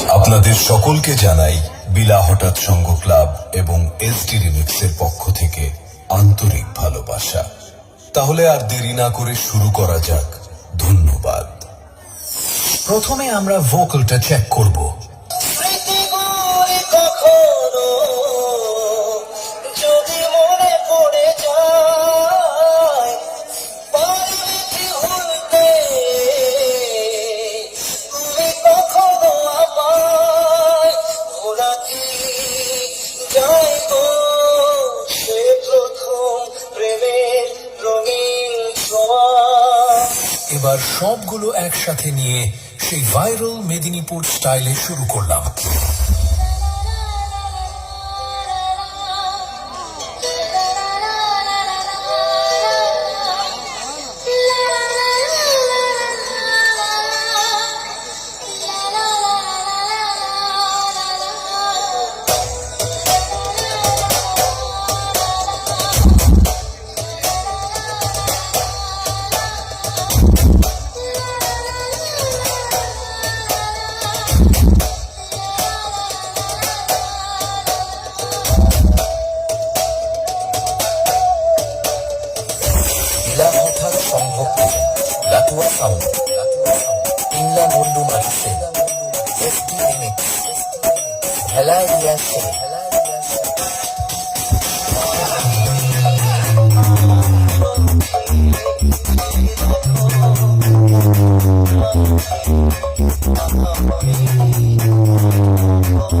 আপনাদের সকলকে জানাই বিলা হঠাৎ সংঘ ক্লাব এবং এসডি রিমিক্সের পক্ষ থেকে আন্তরিক ভালোবাসা। তাহলে আর দেরি না করে শুরু করা যাক। ধন্যবাদ। প্রথমে আমরা ভোকালটা চেক করব। রঙিন এবার সবগুলো একসাথে নিয়ে সেই ভাইরাল মেদিনীপুর স্টাইলে শুরু করলাম। লীলা হঠাৎ সম্ভব লাতুয়া সাউন্ড ইল্লা মুল্লু মারিছে এসটি রিমিক্স ভেলা ইয়াসে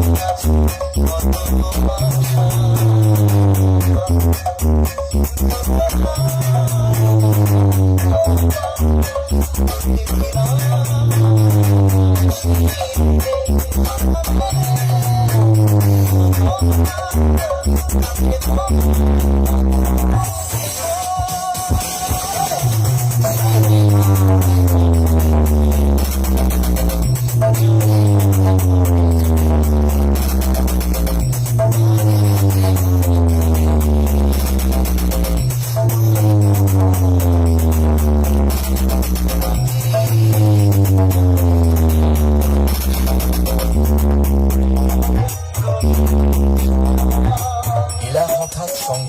Thank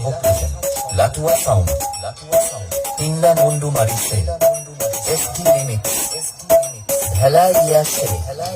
ভোকরিজা লাটুয়া সাউন্ড তিন্না মন্ডুমারি সেন এসটি লিমিক্স ভেলা ইয়া সে ভেলা